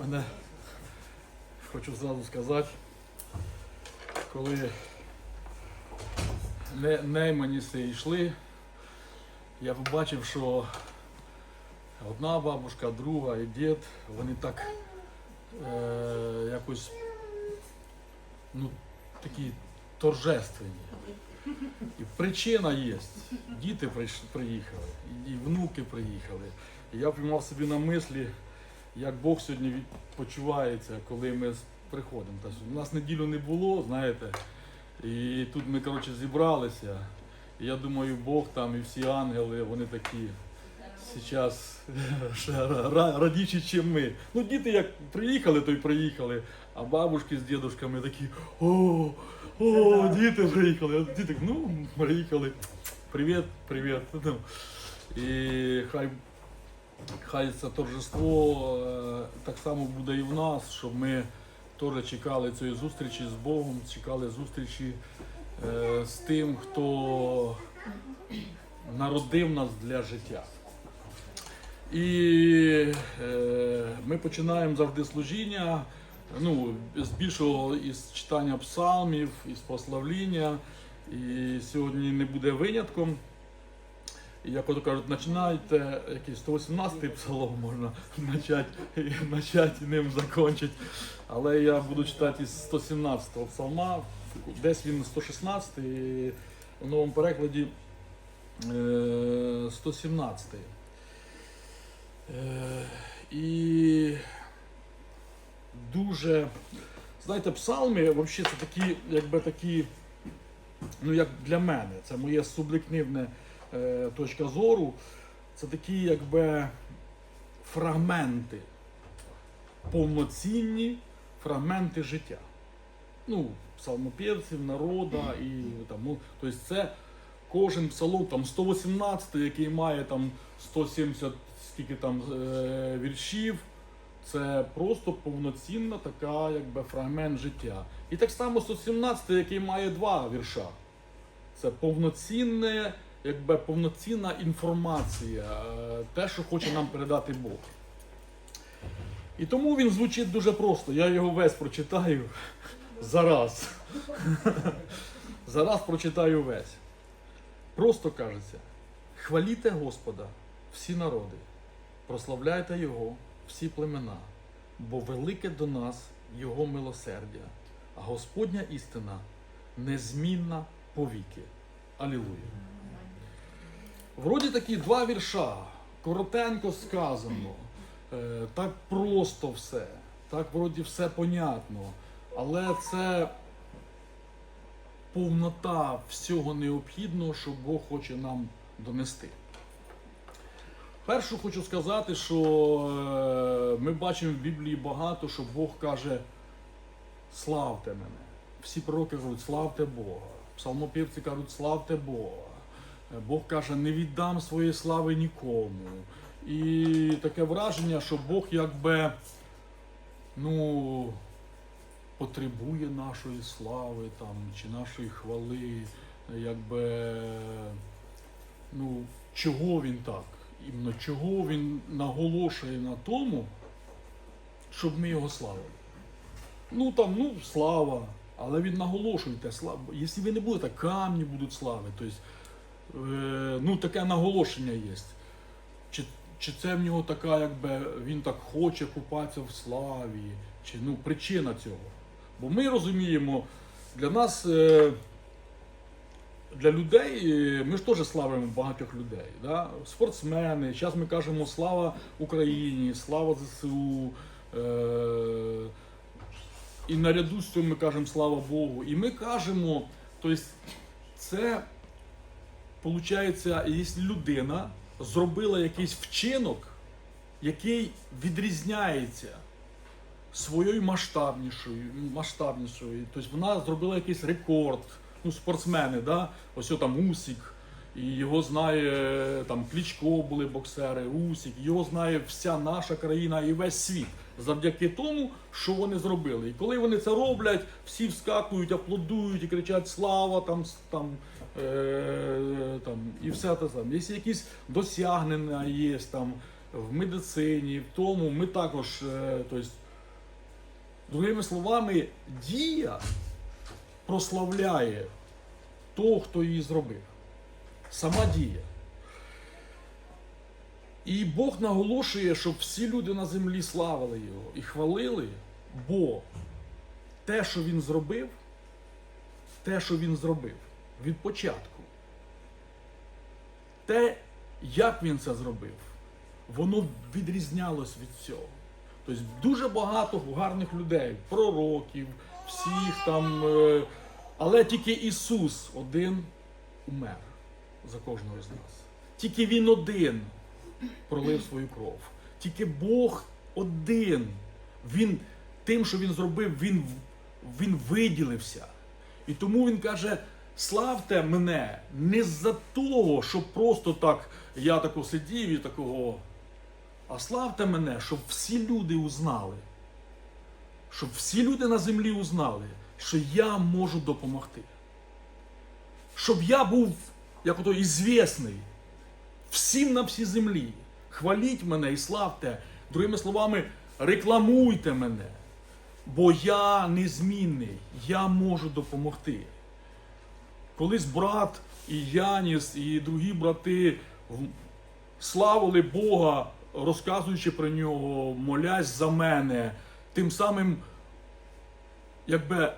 мене хочу зразу сказати, коли не, нейманіси йшли, я побачив, що одна бабушка, друга і дід, вони так е, якось ну, такі торжественні. І причина є. Діти приїхали, і внуки приїхали. І я піймав собі на мислі, як Бог сьогодні відпочивається, коли ми приходимо. Тобто, у нас неділю не було, знаєте, і тут ми коротше, зібралися. І я думаю, Бог там і всі ангели, вони такі зараз радіші, ніж ми. Ну, діти як приїхали, то й приїхали, а бабушки з дідушками такі, о, о, діти приїхали. А діти, ну, приїхали. Привіт, привіт. І хай, хай це торжество е, так само буде і в нас, щоб ми теж чекали цієї зустрічі з Богом, чекали зустрічі е, з тим, хто народив нас для життя. І е, ми починаємо завжди служіння. Ну, з більшого із читання псалмів, із прославління. І сьогодні не буде винятком. І як ото кажуть, починайте якийсь 118-й псалом можна почати, почати ним закінчити. Але я буду читати із 117 го псалма, десь він 116 і в новому перекладі е, 117. Е, І дуже, знаєте, псалми взагалі це такі, якби такі, ну як для мене, це моє суб'єктивне точка зору, це такі якби фрагменти, повноцінні фрагменти життя. Ну, псалмопівців, народа і там, ну, тобто це кожен псалом, там 118, який має там 170 скільки там е, віршів, це просто повноцінна така, якби фрагмент життя. І так само 117, який має два вірша. Це повноцінне, якби повноцінна інформація, е, те, що хоче нам передати Бог. І тому він звучить дуже просто. Я його весь прочитаю зараз. Зараз прочитаю весь. Просто кажеться: хваліте Господа, всі народи, прославляйте Його, всі племена, бо велике до нас Його милосердя, а Господня істина незмінна повіки. Алілуя. Вроді такі два вірша, коротенько сказано, е, так просто все, так вроді все понятно, але це повнота всього необхідного, що Бог хоче нам донести. Першу хочу сказати, що е, ми бачимо в Біблії багато, що Бог каже: славте мене. Всі пророки кажуть, славте Бога. Псалмопівці кажуть, славте Бога. Бог каже, не віддам своєї слави нікому. І таке враження, що Бог якби ну, потребує нашої слави там, чи нашої хвали, якби ну, чого він так? Іменно чого він наголошує на тому, щоб ми його славили. Ну там, ну, слава, але він наголошує те слава. Якщо ви не будете, камні будуть слави. Тобто, ну, таке наголошення є. Чи, чи це в нього така, якби він так хоче купатися в славі, чи ну, причина цього. Бо ми розуміємо, для нас, е, для людей, е, ми ж теж славимо багатьох людей. Да? Спортсмени, зараз ми кажемо слава Україні, слава ЗСУ. Е, і наряду з цим ми кажемо слава Богу. І ми кажемо, тобто, це виходить, якщо людина зробила якийсь вчинок, який відрізняється своєю масштабнішою, масштабнішою. Тобто вона зробила якийсь рекорд. Ну, спортсмени, да? ось там Усік, і його знає там Кличко були боксери, Усік, його знає вся наша країна і весь світ завдяки тому, що вони зробили. І коли вони це роблять, всі вскакують, аплодують і кричать Слава там, там, там і все те саме. Якщо якісь досягнення є там в медицині, в тому ми також, е, тобто, Другими словами, дія прославляє того, хто її зробив. Сама дія. І Бог наголошує, щоб всі люди на землі славили його і хвалили, бо те, що він зробив, те, що він зробив від початку, те, як він це зробив, воно відрізнялось від цього. Тобто дуже багато гарних людей, пророків, всіх там. е, Але тільки Ісус один умер за кожного з нас. Тільки Він один пролив свою кров. Тільки Бог один. Він тим, що він зробив, він, він виділився. І тому він каже: славте мене не за того, щоб просто так я тако сидів і такого. А славте мене, щоб всі люди узнали. Щоб всі люди на землі узнали, що я можу допомогти. Щоб я був, як ото, ізвісний всім на всій землі. Хваліть мене і славте. Другими словами, рекламуйте мене. Бо я незмінний, я можу допомогти. Колись брат і Яніс, і другі брати славили Бога, розказуючи про нього, молясь за мене, тим самим, якби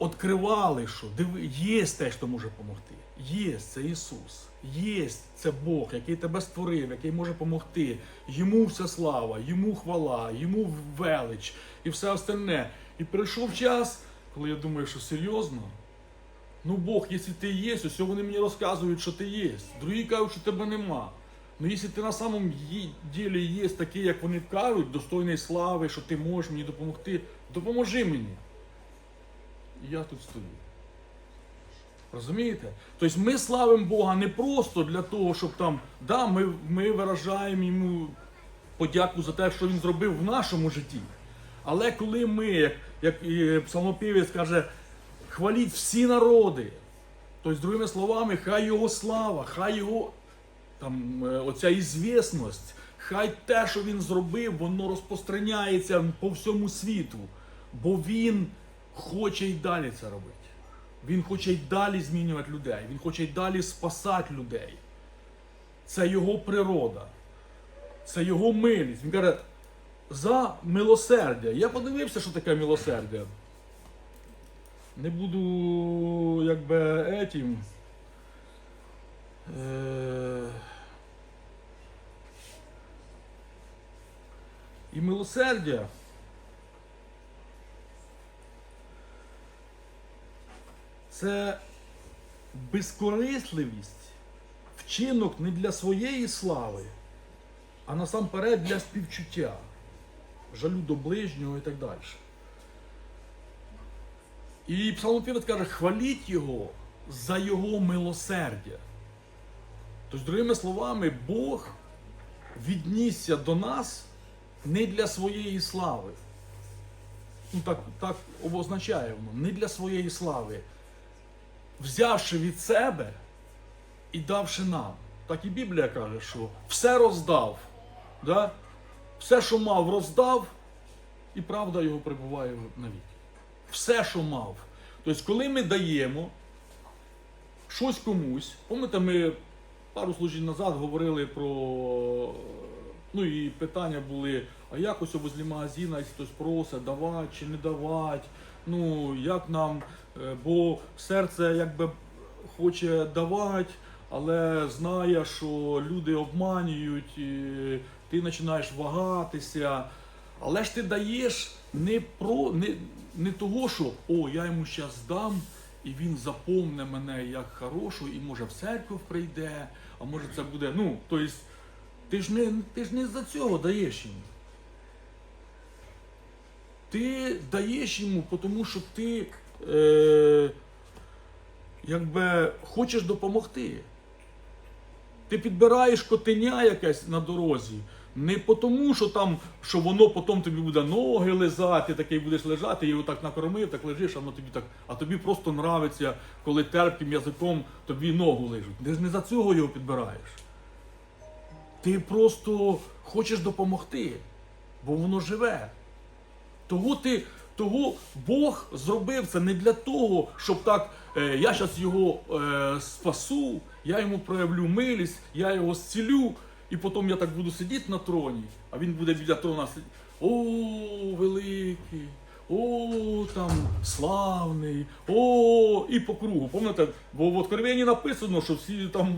відкривали, що є те, хто може допомогти. Є це Ісус, є це Бог, який тебе створив, який може допомогти. Йому вся слава, йому хвала, йому велич і все остальне. І прийшов час, коли я думаю, що серйозно. Ну Бог, якщо ти є, ось вони мені розказують, що ти є. Другі кажуть, що тебе нема. Ну якщо ти на самом ділі є такий, як вони кажуть, достойний слави, що ти можеш мені допомогти, допоможи мені. І я тут стою. Розумієте? Тобто ми славимо Бога не просто для того, щоб там, да, ми, ми виражаємо йому подяку за те, що він зробив в нашому житті. Але коли ми, як, як і псалмопівець каже, хваліть всі народи, тобто, другими словами, хай його слава, хай його там, е, оця ізвісність, хай те, що він зробив, воно розпространяється по всьому світу, бо він хоче й далі це робити. Він хоче й далі змінювати людей, він хоче й далі спасати людей. Це його природа, це його милість. Він каже, за милосердя. Я подивився, що таке милосердя. Не буду якби етім. Е... І милосердя. Це безкорисливість, вчинок не для своєї слави, а насамперед для співчуття, жалю до ближнього і так далі. І псалмопівець каже, хваліть його за його милосердя. Тобто, другими словами, Бог віднісся до нас не для своєї слави. Ну, так, так обозначає не для своєї слави. Взявши від себе і давши нам. Так і Біблія каже, що все роздав. Да? Все, що мав, роздав, і правда його прибуває навіки. Все, що мав. Тобто, коли ми даємо щось комусь, пам'ятаєте, ми пару служінь назад говорили про. Ну і питання були, а як ось возле магазина, якщо хтось просить, давати чи не давати, ну як нам, е, бо серце якби хоче давати, але знає, що люди обманюють, і ти починаєш вагатися. Але ж ти даєш не про не, не того, що о, я йому зараз здам, і він запомне мене як хорошу, і може в церкву прийде, а може це буде. Ну, тобто, ти ж не, ти ж не за цього даєш йому. Ти даєш йому, тому що ти е, якби хочеш допомогти. Ти підбираєш котеня якесь на дорозі. Не тому, що там, що воно потім тобі буде ноги лизати, такий будеш лежати, і його так накормив, так лежиш, а воно тобі так. А тобі просто нравиться, коли терпким язиком тобі ногу лижуть. Ти ж не за цього його підбираєш. Ти просто хочеш допомогти, бо воно живе. Того ти, того Бог зробив це не для того, щоб так, е, я зараз його е, спасу, я йому проявлю милість, я його зцілю, і потім я так буду сидіти на троні, а він буде біля трона сидіти. О, великий, о, там славний, о, і по кругу. Пам'ятаєте, бо в Откровенні написано, що всі там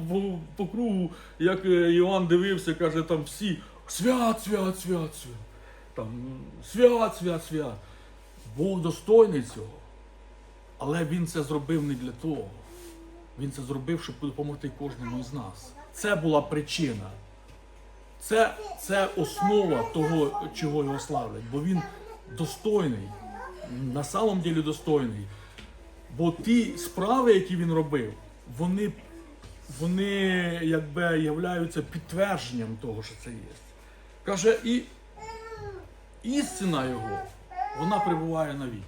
по кругу, як е, Іоанн дивився, каже, там всі свят, свят, свят, свят. Там свят, свят, свят. Бог достойний цього. Але він це зробив не для того. Він це зробив, щоб допомогти кожному з нас. Це була причина. Це, це основа того, чого його славлять. Бо він достойний, на самом ділі достойний. Бо ті справи, які він робив, вони, вони якби являються підтвердженням того, що це є. Каже, і істина його, вона перебуває навіки.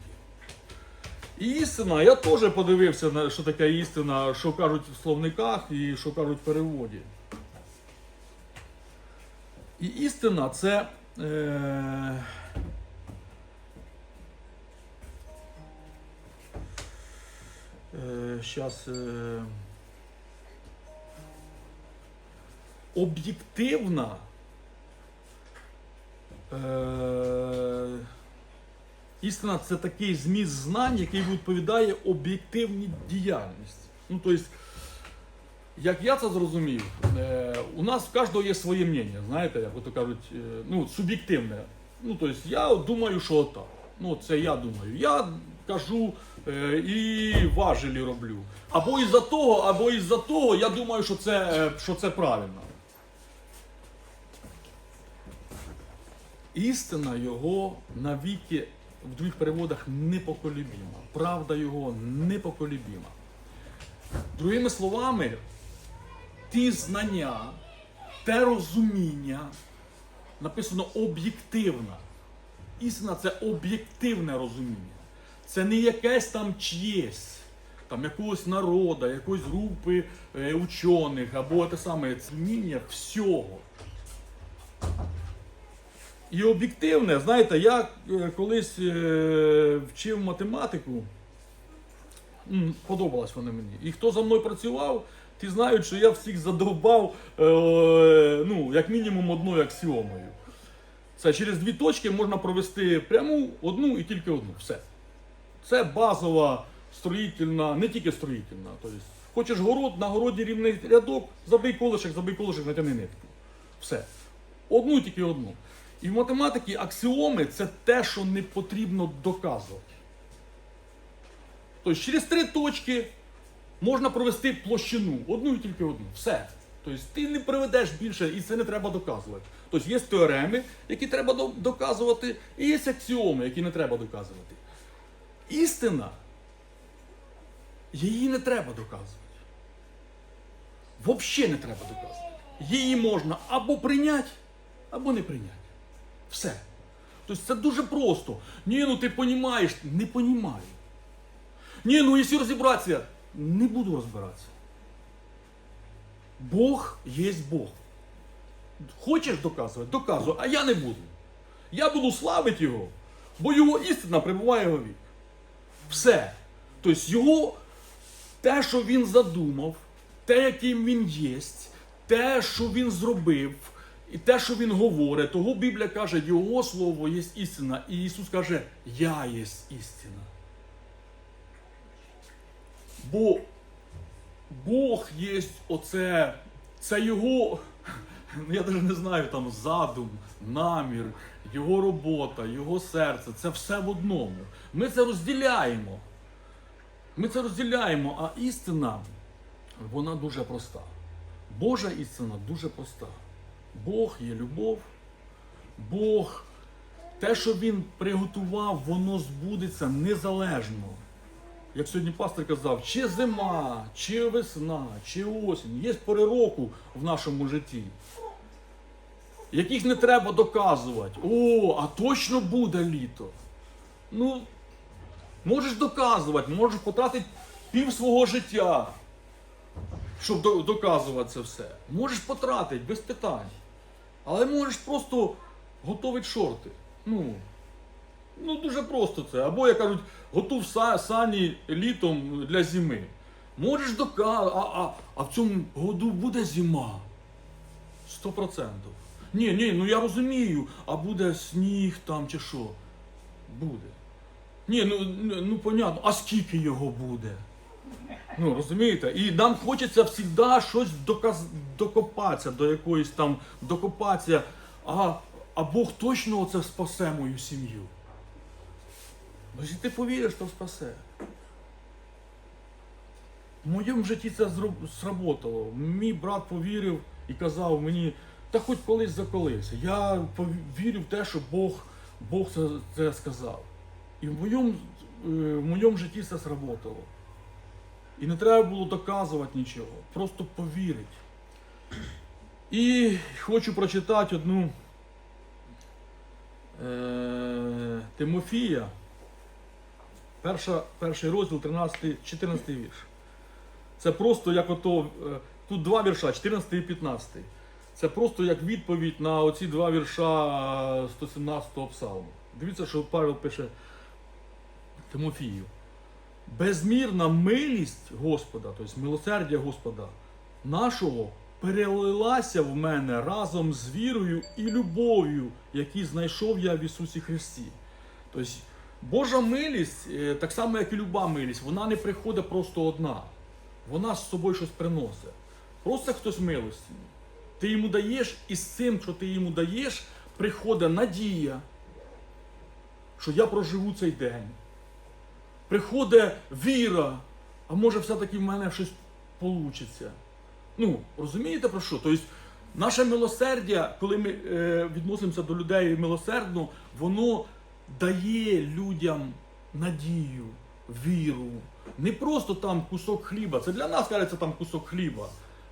І істина, я теж подивився, що таке істина, що кажуть в словниках і що кажуть в переводі. І істина це. Е... Е, щас, е... Об'єктивна. Е... Істина це такий зміст знань, який відповідає об'єктивній діяльності. Ну, тобто, як я це зрозумів, е, у нас в кожного є своє мнення, знаєте, як ото кажуть, е, ну, суб'єктивне. Ну, тобто, я думаю, що отак. Ну, це я думаю. Я кажу е, і важелі роблю. Або із-за того, або із-за того, я думаю, що це, що це правильно. Істина його навіки в других переводах непоколебіма. Правда його непоколебіма. Другими словами, ті знання, те розуміння, написано об'єктивна. Істина це об'єктивне розуміння. Це не якесь там чиєсь, там якогось народу, якоїсь групи е, учених або те саме розуміння всього. І об'єктивне, знаєте, я е, колись е, вчив математику, подобалась вона мені. І хто за мною працював, ті знають, що я всіх задовбав, е, ну, як мінімум одною аксіомою. Це через дві точки можна провести пряму одну і тільки одну. Все. Це базова строїтельна, не тільки строїтельна. Тобто, хочеш город, на городі рівний рядок, забий колишек, забий колишек, натягни нитку. Все. Одну тільки одну. І в математиці аксіоми це те, що не потрібно доказувати. Тобто через три точки можна провести площину, одну і тільки одну. Все. Тобто ти не приведеш більше, і це не треба доказувати. Тобто є теореми, які треба доказувати, і є аксіоми, які не треба доказувати. Істина, її не треба доказувати. Взагалі не треба доказувати. Її можна або прийняти, або не прийняти. Все. Тобто це дуже просто. Ні, ну ти понімаєш, не понімаю. Ні, ну якщо розібратися, не буду розбиратися. Бог є Бог. Хочеш доказувати, доказуй, а я не буду. Я буду славити його, бо його істина прибуває в вік. Все. Тобто його, те, що він задумав, те, яким він є, те, що він зробив, і те, що він говорить, того Біблія каже, його слово є істина. І Ісус каже, я є істина. Бо Бог є оце, це його, ну, я навіть не знаю, там задум, намір, його робота, його серце. Це все в одному. Ми це розділяємо. Ми це розділяємо, а істина, вона дуже проста. Божа істина дуже проста. Бог є любов, Бог, те, що Він приготував, воно збудеться незалежно. Як сьогодні пастор казав, чи зима, чи весна, чи осінь, є пори року в нашому житті, яких не треба доказувати. О, а точно буде літо. Ну, можеш доказувати, можеш потратити пів свого життя, щоб доказувати це все. Можеш потратити без питань. Але можеш просто готувати шорти. Ну, Ну дуже просто це. Або як кажуть, готув сані літом для зими. Можеш доказати, а, а, а в цьому году буде зима. Сто процентів. Ні, ні, ну я розумію, а буде сніг там чи що? Буде. Ні, ну, ну, ну понятно, а скільки його буде? Ну, розумієте? І нам хочеться завжди щось доказ... докопатися до якоїсь там докопатися. А, а Бог точно оце спасе мою сім'ю. Якщо ти повіриш, то спасе. В моєму житті це сработало. Мій брат повірив і казав мені, та хоч колись за колись. Я повірив в те, що Бог, Бог це, це сказав. І в моєму, е, в моєму житті це сработало. І не треба було доказувати нічого, просто повірить. І хочу прочитати одну е, Тимофія, перша, перший розділ, 13, 14 вірш. Це просто як ото. е, Тут два вірша, 14 і 15. Це просто як відповідь на оці два вірша е, 117-го псалму. Дивіться, що Павел пише Тимофію. Безмірна милість Господа, тобто милосердя Господа нашого, перелилася в мене разом з вірою і любов'ю, які знайшов я в Ісусі Христі. Тобто Божа милість, е, так само як і люба милість, вона не приходить просто одна. Вона з собою щось приносить. Просто хтось милості. Ти йому даєш, і з цим, що ти йому даєш, приходить надія, що я проживу цей день. Приходить віра, а може все-таки в мене щось вийде. Ну, розумієте про що? Тобто, наше милосердя, коли ми е, відносимося до людей милосердно, воно дає людям надію, віру. Не просто там кусок хліба. Це для нас кажеться там кусок хліба.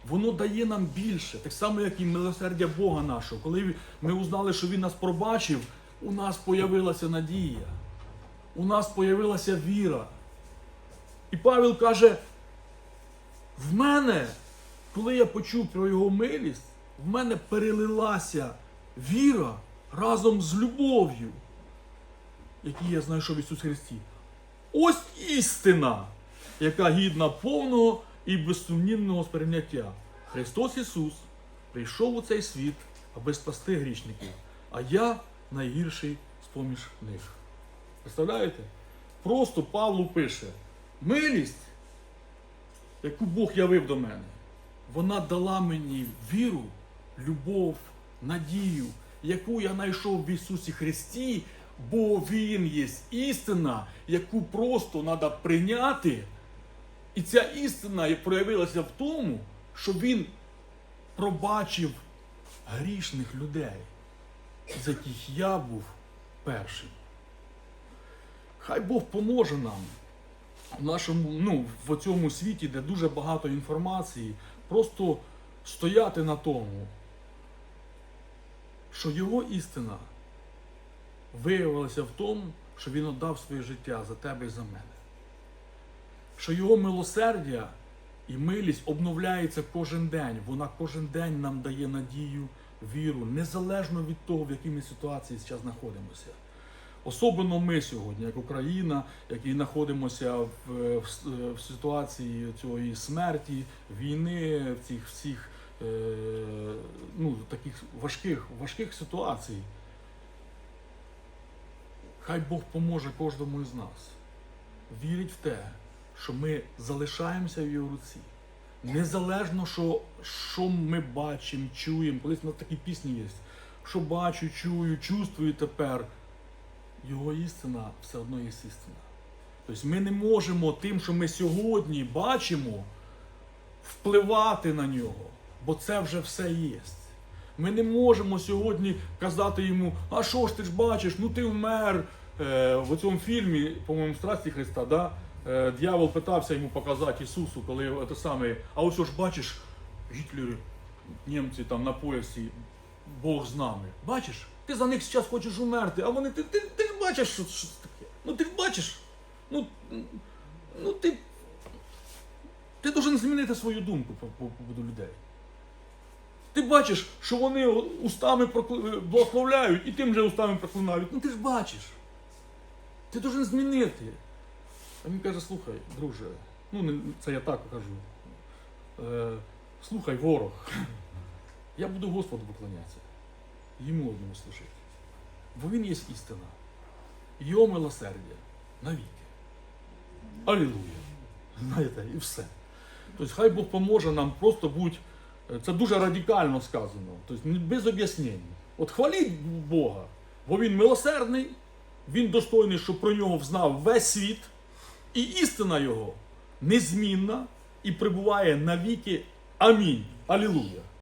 Воно дає нам більше, так само, як і милосердя Бога нашого. Коли ми узнали, що Він нас пробачив, у нас появилася надія, у нас появилася віра. І Павел каже: в мене, коли я почув про його милість, в мене перелилася віра разом з любов'ю, яку я знайшов в Ісусі Христі. Ось істина, яка гідна повного і безсумнівного сприйняття. Христос Ісус прийшов у цей світ, аби спасти грішників, а я найгірший з-поміж них. Представляєте? Просто Павлу пише: милість, яку Бог явив до мене, вона дала мені віру, любов, надію, яку я знайшов в Ісусі Христі, бо Він є істина, яку просто треба прийняти. І ця істина проявилася в тому, що Він пробачив грішних людей, з яких я був першим. Хай Бог поможе нам в нашому, ну, в цьому світі, де дуже багато інформації, просто стояти на тому, що його істина виявилася в тому, що він віддав своє життя за тебе і за мене. Що його милосердя і милість обновляється кожен день. Вона кожен день нам дає надію, віру, незалежно від того, в якій ми ситуації зараз знаходимося. Особливо ми сьогодні, як Україна, які знаходимося в, в, в ситуації цієї смерті, війни, цих всіх е, ну, таких важких, важких ситуацій. Хай Бог поможе кожному із нас. Вірить в те, що ми залишаємося в його руці. Незалежно, що, що ми бачимо, чуємо. Колись на такі пісні є. Що бачу, чую, чувствую тепер. Його істина все одно є істина. Тобто ми не можемо тим, що ми сьогодні бачимо, впливати на нього, бо це вже все є. Ми не можемо сьогодні казати йому, а що ж ти ж бачиш, ну ти вмер. Е, в цьому фільмі, по-моєму, Страсті Христа, да? е, дьявол питався йому показати Ісусу, коли це саме, а ось ж бачиш, Гітлери, німці там на поясі, Бог з нами. Бачиш? Ти за них зараз хочеш умерти, а вони ти, ти, ти бачиш, що, що це таке. Ну ти бачиш. Ну, ну ти. Ти должен змінити свою думку по по поводу людей. Ти бачиш, що вони устами благословляють і тим же устами проклинають. Ну ти ж бачиш. Ти должен змінити. А він каже, слухай, друже, ну це я так кажу. Е, слухай, ворог, я буду Господу поклонятися. Йому одному служити. Бо він є істина. Його милосердя навіки. Алілуя. Знаєте, і все. Тобто хай Бог поможе нам просто бути. Це дуже радикально сказано. Тобто без об'яснень. От хваліть Бога, бо він милосердний, він достойний, щоб про нього взнав весь світ, і істина його незмінна і прибуває навіки. Амінь. Алілуя.